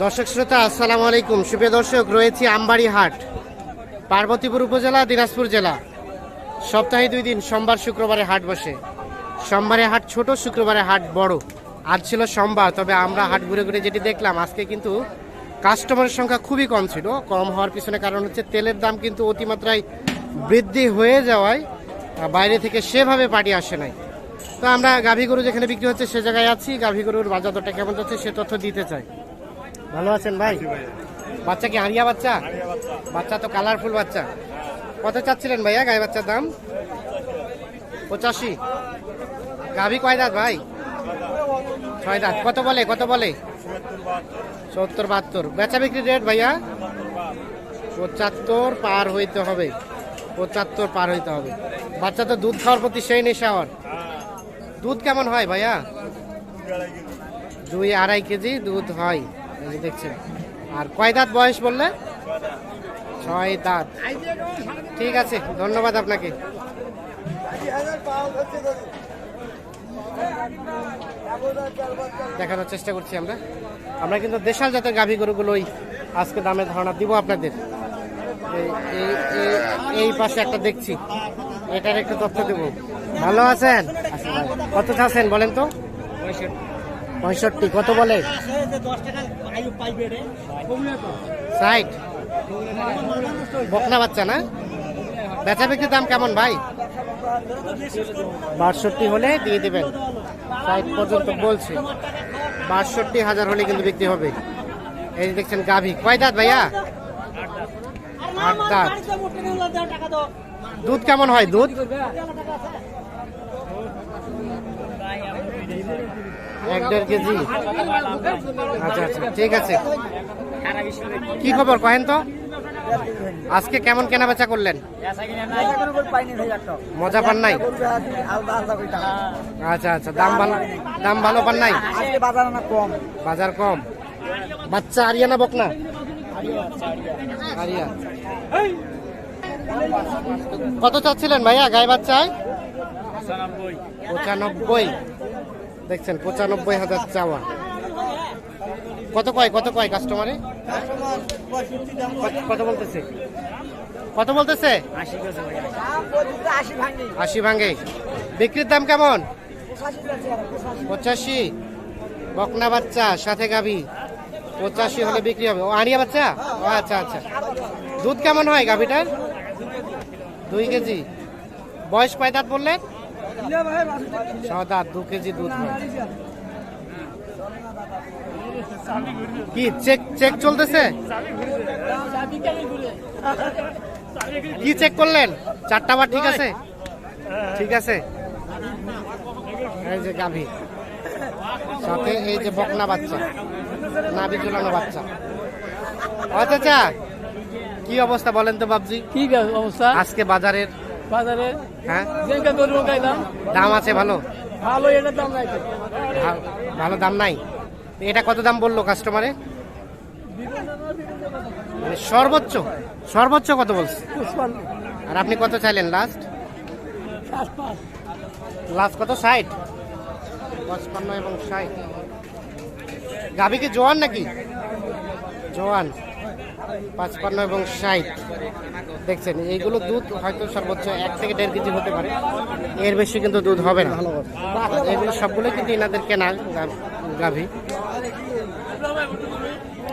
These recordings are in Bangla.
দর্শক শ্রোতা, আসসালামু আলাইকুম। সুপ্রিয় দর্শক, রয়েছি আমবাড়ি হাট, পার্বতীপুর উপজেলা, দিনাজপুর জেলা। সপ্তাহে দুই দিন, সোমবার, শুক্রবারে হাট বসে। সোমবারে হাট ছোট, শুক্রবারে হাট বড়। আজ ছিল সোমবার, তবে আমরা হাট ঘুরে ঘুরে যেটি দেখলাম, আজকে কিন্তু কাস্টমারের সংখ্যা খুবই কম ছিল। কম হওয়ার পিছনে কারণ হচ্ছে তেলের দাম কিন্তু অতিমাত্রায় বৃদ্ধি হয়ে যাওয়ায় বাইরে থেকে সেভাবে পার্টি আসে নাই। তো আমরা গাভী গরু যেখানে বিক্রি হচ্ছে সে জায়গায় আছি। গাভী গরুর বাজার দরটা কেমন যাচ্ছে সে তথ্য দিতে চাই। ভালো আছেন ভাই? বাচ্চা কি হারিয়া বাচ্চা? বাচ্চা। তো কালারফুল বাচ্চা। কত চাচ্ছিলেন ভাইয়া গায়ে বাচ্চার দাম? পঁচাশি। গাভি কয় দাঁত ভাই? ছয় দাঁত। কত বলে কত বলে? সত্তর বাহাত্তর। বেচা বিক্রি রেট ভাইয়া? পঁচাত্তর পার হইতে হবে। পঁচাত্তর পার হইতে হবে। বাচ্চা তো দুধ খাওয়ার প্রতি সেই নেশা হওয়ার দুধ কেমন হয় ভাইয়া? দুই আড়াই কেজি দুধ হয়। এই দেখছেন। আর কয় দাঁত বয়স বললে? ছয় দাঁত। ঠিক আছে, ধন্যবাদ আপনাকে। দেখানোর চেষ্টা করছি আমরা। আমরা কিন্তু দেশাল জাতের গাভী গরুগুলোই আজকে দামে ধারণা দিব আপনাদের। এই- পাশে একটা দেখছি। এটার একটু তথ্য দেব। ভালো আছেন? কত চাচ্ছেন বলেন তো? পঁয়ষট্টি, কত বলে? ষাট। বকনা বাচ্চা না? বেচা বিক্রির দাম কেমন ভাই? বাষট্টি হলে দিয়ে দেবেন। ষাট পর্যন্ত বলছে। বাষট্টি হাজার হলে কিন্তু বিক্রি হবে। এই যে দেখছেন গাভী। কয় দাঁত ভাইয়া? আট দুধ কেমন হয় দুধ? এক দেড় কেজি? আচ্ছা আচ্ছা ঠিক আছে। কি খবর কহেন তো? আজকে কেমন কেনা বেচা করলেন? মজা পান নাই? আচ্ছা আচ্ছা দাম ভালো দাম ভালো পান নাই? কম বাজার কম। বাচ্চা আরিয়া না বকনা? আরিয়া কত চাচ্ছিলেন ভাইয়া গায়ে বাচ্চায়? পঁচানব্বই। দেখছেন, পঁচানব্বই হাজার চাওয়া। কত কয় কত কয় কাস্টমারে কত বলতেছে? কত বলতেছে? আশি ভাঙি। বিক্রির দাম কেমন? পঁচাশি। বকনা বাচ্চা, সাথে গাভী। পঁচাশি হলে বিক্রি হবে। ও আড়িয়া বাচ্চা? ও আচ্ছা আচ্ছা। দুধ কেমন হয় গাভীটার? দুই কেজি। বয়স পায় দাঁত বললেন? দাঁত দু কেজি দুধ কি চেক চেক চলতেছে? কি চেক করলেন? চারটা বার ঠিক আছে? ঠিক আছে। এই যে গাভী। সাথে এই যে বকনা বাচ্চা নাভি ঝুলানো বাচ্চা। আচ্ছা আচ্ছা কি অবস্থা বলেন তো বাবজি কি অবস্থা? আজকে বাজারের বাজারে হ্যাঁ? দাম? আছে ভালো? ভালো এটার দাম নাই ভালো দাম নাই? এটা কত দাম বলল কাস্টমারে সর্বোচ্চ সর্বোচ্চ কত বলছে? আর আপনি কত চাইলেন লাস্ট লাস্ট কত? ষাট? পঁচপান্ন এবং ষাট। গাভী কি জোয়ান নাকি? জোয়ান। পাঁচপান্ন এবং ষাট। দেখছেন, এইগুলো দুধ হয়তো সর্বোচ্চ এক থেকে দেড় কেজি হতে পারে। এর বেশি কিন্তু দুধ হবে না। এগুলো সবগুলো কিন্তু এনাদের কেনা গাভী।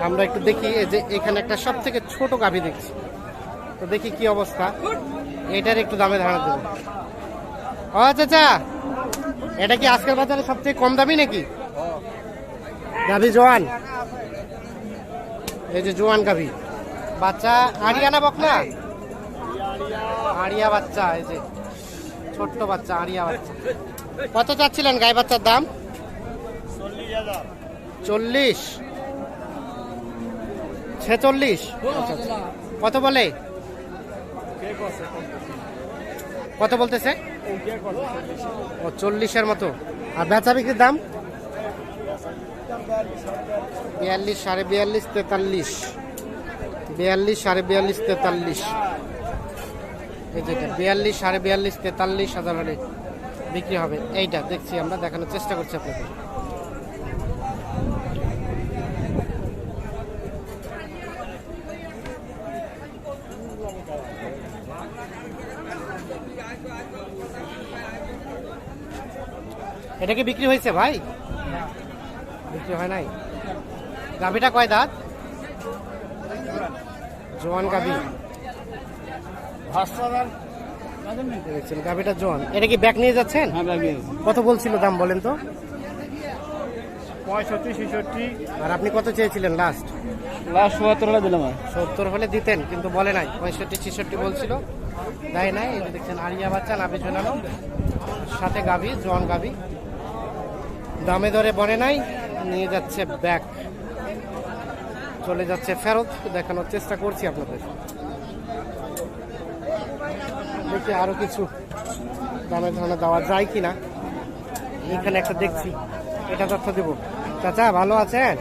আমরা একটু দেখি যে এখানে একটা সব থেকে ছোট গাভী দেখছি। তো দেখি কি অবস্থা। এটার একটু দামে ধারণা দেবো। ও, চাচা! এটা কি আজকের বাজারে সবথেকে কম দামি নাকি? গাভী জোয়ান। এই যে জোয়ান গাভি। বাচ্চা আড়িয়া না বকনা আড়িয়া বাচ্চা এই যে ছোট্ট বাচ্চা আড়িয়া বাচ্চা। কত চাচ্ছিলেন গায়ে বাচ্চার দাম? চল্লিশ ছেচল্লিশ? আচ্ছা, আচ্ছা। কত বলে? কত বলতেছে? ও চল্লিশের মতো। আর বেচা বিক্রির দাম? বিয়াল্লিশ সাড়ে বিয়াল্লিশ, তেতাল্লিশ। বিয়াল্লিশ সাড়ে বিয়াল্লিশ, তেতাল্লিশ। বিয়াল্লিশ সাড়ে বিয়াল্লিশ, তেতাল্লিশ হাজারে বিক্রি হবে। এইটা দেখছি আমরা, দেখানোর চেষ্টা করছি আপনাদের। এটা কি বিক্রি হয়েছে ভাই? বিক্রি হয় নাই? গাভিটা কয় দাঁত? জোয়ান গাভি। দেখছেন গাভিটা জোয়ান। এটা কি ব্যাগ নিয়ে যাচ্ছেন? কত বলছিল দাম বলেন তো? পঁয়ষট্টি ছেষট্টি। আর আপনি কত চেয়েছিলেন লাস্ট লাস্ট সত্তর হলে দিলাম সত্তর হলে দিতেন কিন্তু বলে নাই। পঁয়ষট্টি ছেষট্টি বলছিল। দেয় নাই। এই দেখছেন আরিয়া বাচ্চা নাভি ঝোলানো সাথে গাভি জোয়ান গাভি। দামে দরে বলে নাই। নিয়ে যাচ্ছে ব্যাগ। চলে যাচ্ছে ফেরত, দেখানোর চেষ্টা করছি আপনাদের। দেখি আরও কিছু দামে ধরনে দেওয়া যায় কিনা। এখানে একটা দেখছি, এটা তথ্য দেবো। চাচা, ভালো আছেন?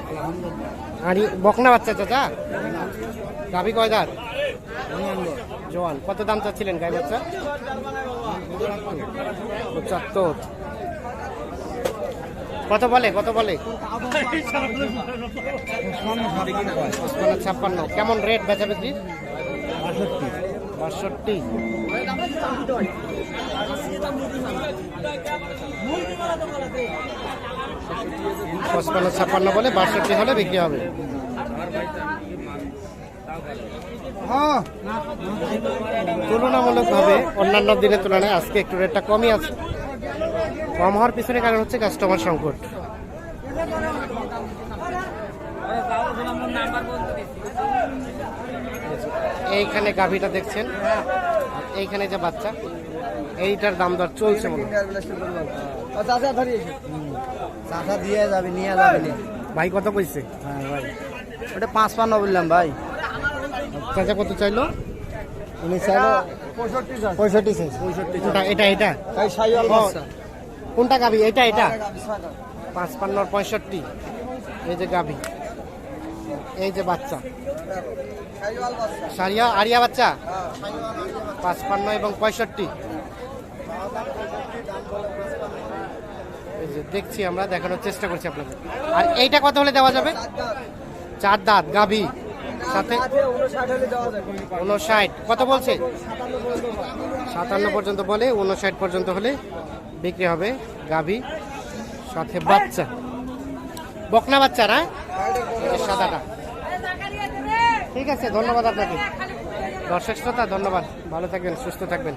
আরি, বকনা বাচ্চা চাচা? গাভি কয়দার জোয়ান। কত দাম চাচ্ছিলেন গাই বাচ্চা? পঁচাত্তর। কত বলে কত বলে? ছাপ্পান্ন। কেমন রেট বেচা বিক্রি বাষট্টি। পঁচপান্ন, ছাপ্পান্ন বলে, বাষট্টি হলে বিক্রি হবে। তুলনামূলকভাবে অন্যান্য দিনের তুলনায় আজকে একটু রেটটা কমই আছে। কম হওয়ার পিছনে কারণ হচ্ছে কাস্টমার সংকট। এইখানে গাভীটা দেখছেন? এইখানে যে বাচ্চা এইটার দাম দর চলছে মনে দিয়ে যাবে নিয়ে যাবে। ভাই কত কইছে? হ্যাঁ ভাই। ওটা পাঁচ পান্ন বললাম ভাই। চাচা কত চাইলো? উনি চাইলো পঁয়ষট্টি পঁয়ষট্টি এটা এটা? কোনটা গাভী এটা এটা? পাঁচ পান্ন পঁয়ষট্টি। এই যে গাভী এই যে বাচ্চা। সারিয়া, আরিয়া বাচ্চা? পাঁচপান্ন এবং পঁয়ষট্টি। দেখছি আমরা, দেখানোর চেষ্টা করছি আপনাদের। আর এইটা কত হলে দেওয়া যাবে? চার দাঁত গাভী সাথে উনষাট কত বলছে? সাতান্ন পর্যন্ত বলে উনষাট পর্যন্ত হলে বিক্রি হবে গাভি, সাথে বাচ্চা। বকনা বাচ্চা না সাদাটা। ঠিক আছে, ধন্যবাদ আপনাকে। দর্শক শ্রোতা, ধন্যবাদ। ভালো থাকবেন, সুস্থ থাকবেন,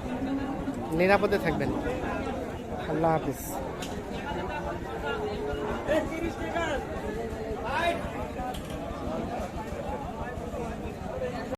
নিরাপদে থাকবেন। আল্লাহ হাফিজ।